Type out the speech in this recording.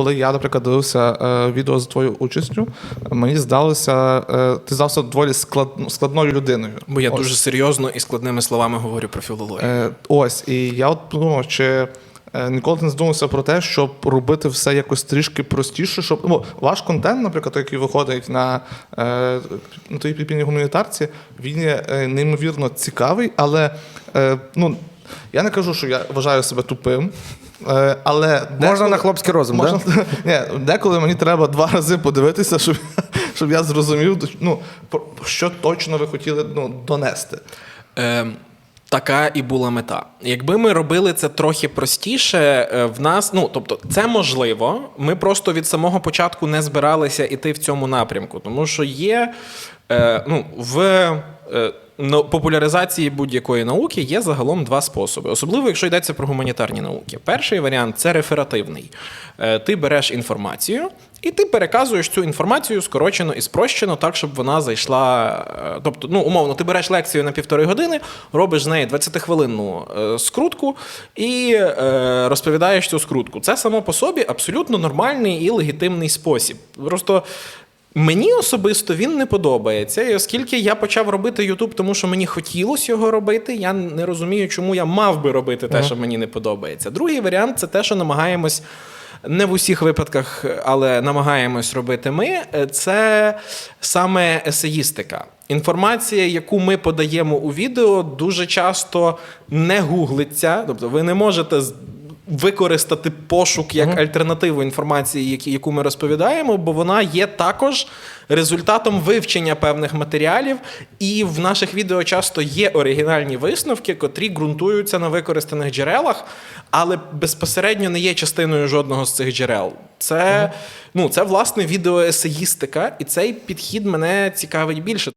коли я, наприклад, дивився е, відео з твоєю участю, мені здалося, е, ти здався доволі склад, складною людиною. Бо я Ось. дуже серйозно і складними словами говорю про філологію. Е, ось, і я от подумав, чи ніколи не задумався про те, щоб робити все якось трішки простіше, щоб ну, ваш контент, наприклад, той, який виходить на, на твоїй підпільній гуманітарці, він є неймовірно цікавий, але ну, я не кажу, що я вважаю себе тупим. е, Але Можна на хлопський розум, можна, ні, деколи мені треба два рази подивитися, щоб, щоб я зрозумів, ну, що точно ви хотіли ну, донести. Е, така і була мета. Якби ми робили це трохи простіше, е, в нас, ну тобто, це можливо. Ми просто від самого початку не збиралися йти в цьому напрямку, тому що є е, ну, в. Е, Популяризації будь-якої науки є загалом два способи, особливо якщо йдеться про гуманітарні науки. Перший варіант це реферативний. Е, Ти береш інформацію і ти переказуєш цю інформацію скорочено і спрощено, так, щоб вона зайшла. е, Тобто, ну, умовно, ти береш лекцію на півтори години, робиш з неї 20-хвилинну е, скрутку і розповідаєш цю скрутку. Це само по собі абсолютно нормальний і легітимний спосіб. Просто. Мені особисто він не подобається. І оскільки я почав робити YouTube, тому що мені хотілося його робити, я не розумію, чому я мав би робити те, що мені не подобається. Другий варіант це те, що намагаємось. Не в усіх випадках, але намагаємось робити ми. Це саме есеїстика. Інформація, яку ми подаємо у відео, дуже часто не гуглиться. Тобто, ви не можете використати пошук як альтернативу інформації, яку ми розповідаємо, бо вона є також результатом вивчення певних матеріалів, і в наших відео часто є оригінальні висновки, котрі ґрунтуються на використаних джерелах, але безпосередньо не є частиною жодного з цих джерел. Це, ну, це власне відеоесеїстика, і цей підхід мене цікавить більше.